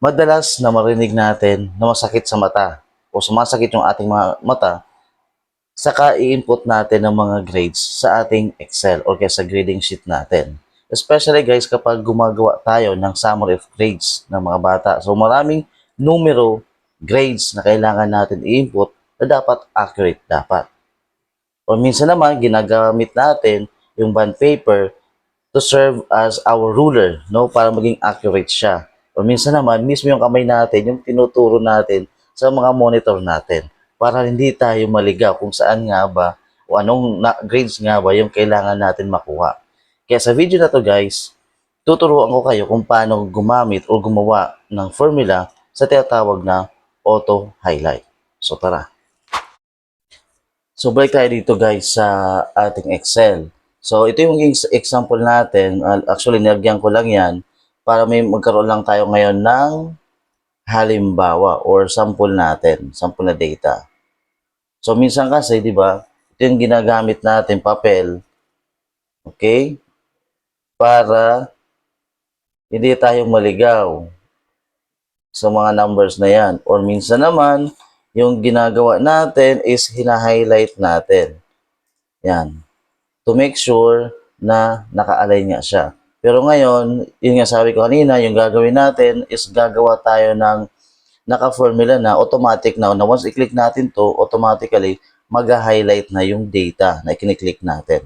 madalas na marinig natin na masakit sa mata o sumasakit yung ating mga mata, saka i-input natin ng mga grades sa ating Excel or kaya sa grading sheet natin. Especially guys kapag gumagawa tayo ng summary of grades ng mga bata. So maraming numero, grades na kailangan natin i-input na dapat accurate dapat. O minsan naman ginagamit natin yung bond paper to serve as our ruler, no, para maging accurate siya. O minsan naman, mismo yung kamay natin, yung tinuturo natin sa mga monitor natin para hindi tayo maligaw kung saan nga ba o anong grades nga ba yung kailangan natin makuha. Kaya sa video na to guys, tuturuan ko kayo kung paano gumamit o gumawa ng formula sa tinatawag na auto highlight. So tara. So balik tayo dito guys sa ating Excel. So ito yung ex- example natin. Actually nilagyan ko lang yan para may magkaroon lang tayo ngayon ng halimbawa or sample natin, sample na data. So minsan kasi, di ba, ito yung ginagamit natin, papel, okay, para hindi tayo maligaw sa mga numbers na yan. Or minsan naman, yung ginagawa natin is hina-highlight natin. Yan. To make sure na naka-align nga siya. Pero ngayon, yun nga sabi ko kanina, yung gagawin natin is gagawa tayo ng naka-formula na automatic na, na once i-click natin to, automatically mag-highlight na yung data na i-click natin.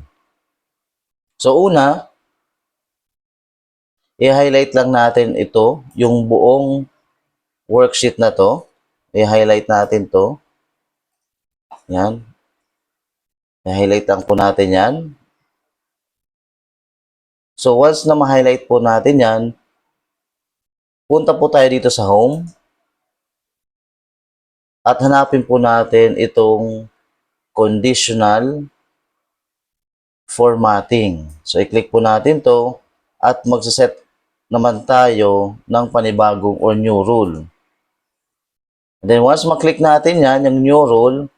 So una, i-highlight lang natin ito, yung buong worksheet na to. I-highlight natin to. Yan. I-highlight lang po natin yan. So once na ma-highlight po natin yan, punta po tayo dito sa home at hanapin po natin itong conditional formatting. So i-click po natin to at magsaset naman tayo ng panibagong or new rule. And then once maklik natin yan, yung new rule,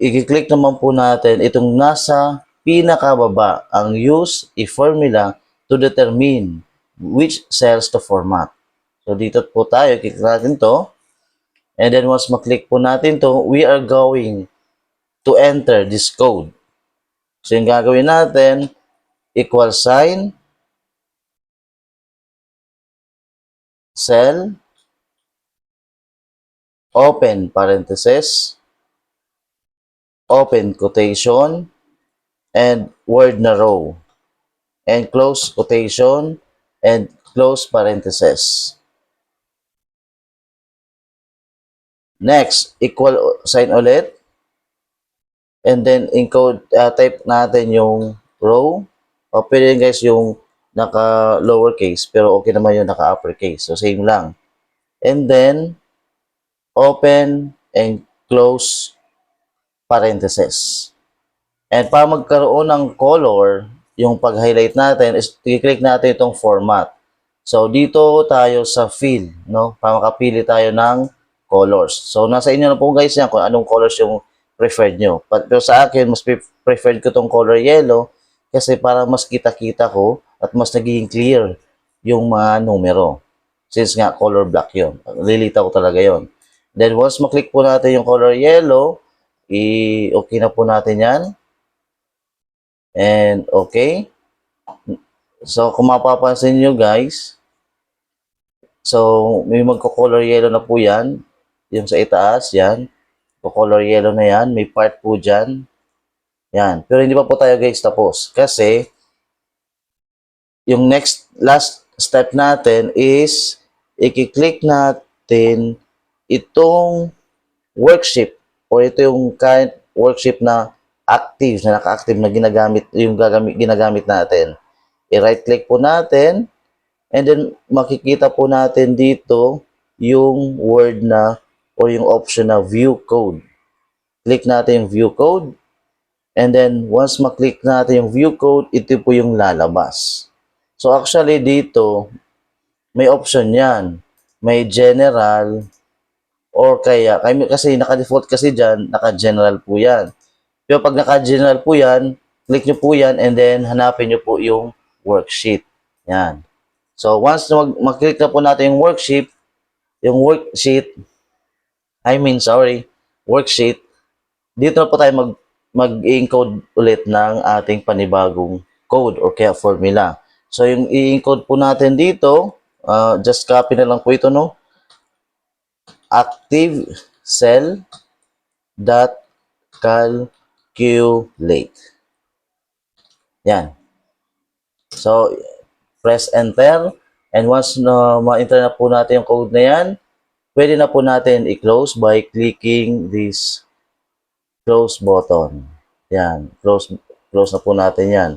i-click naman po natin itong nasa pinakababa ang use a formula to determine which cells to format. So dito po tayo, click natin to. And then once maklik po natin to, we are going to enter this code. So yung gagawin natin, equal sign, cell, open parenthesis, open quotation, and word na row, and close quotation, and close parenthesis. Next, equal sign ulit. And then encode, uh, type natin yung row. O pwede guys yung naka lowercase, pero okay naman yung naka uppercase. So same lang. And then, open and close parenthesis. And para magkaroon ng color, yung pag-highlight natin is i-click natin itong format. So dito tayo sa fill, no? Para makapili tayo ng colors. So nasa inyo na po guys yan kung anong colors yung preferred nyo. Pero sa akin, mas pre- preferred ko tong color yellow kasi para mas kita-kita ko at mas nagiging clear yung mga numero. Since nga color black yun. Lilitaw ko talaga yon. Then once maklik po natin yung color yellow, i-okay na po natin yan. And okay. So kung mapapansin nyo guys, so may magko-color yellow na po yan. Yung sa itaas, yan. Color yellow na yan. May part po dyan. Yan. Pero hindi pa po tayo guys tapos. Kasi, yung next, last step natin is, i-click natin itong worksheet or ito yung current worksheet na active, na naka-active na ginagamit, yung gagamit, ginagamit natin. I-right click po natin and then makikita po natin dito yung word na or yung option na view code. Click natin yung view code and then once maklik natin yung view code, ito po yung lalabas. So actually dito, may option yan. May general or kaya, kay- kasi naka-default kasi dyan, naka-general po yan. Pero pag naka-general po yan, click nyo po yan and then hanapin nyo po yung worksheet. Yan. So, once mag- mag-click na po natin yung worksheet, yung worksheet, I mean, sorry, worksheet, dito na po tayo mag, mag-encode ulit ng ating panibagong code or kaya formula. So, yung i-encode po natin dito, uh, just copy na lang po ito, no? Active cell dot calculate. Yan. So, press enter. And once na ma-enter na po natin yung code na yan, pwede na po natin i-close by clicking this close button. Yan. Close, close na po natin yan.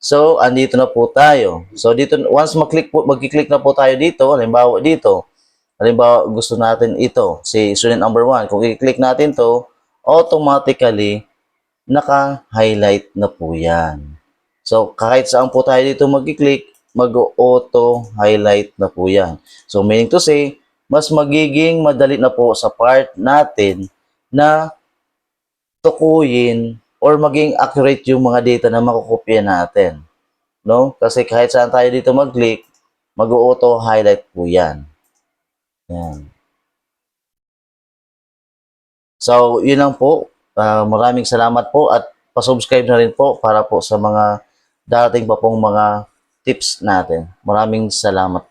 So, andito na po tayo. So, dito, once mag-click po, mag-click na po tayo dito, halimbawa dito, halimbawa gusto natin ito, si student number 1, kung i-click natin to, automatically, naka-highlight na po yan. So, kahit saan po tayo dito mag-click, mag-auto-highlight na po yan. So, meaning to say, mas magiging madali na po sa part natin na tukuyin or maging accurate yung mga data na makukopya natin. No? Kasi kahit saan tayo dito mag-click, mag-auto-highlight po yan. Yan. So, yun lang po. Ah, maraming salamat po at pasubscribe na rin po para po sa mga darating pa pong mga tips natin. Maraming salamat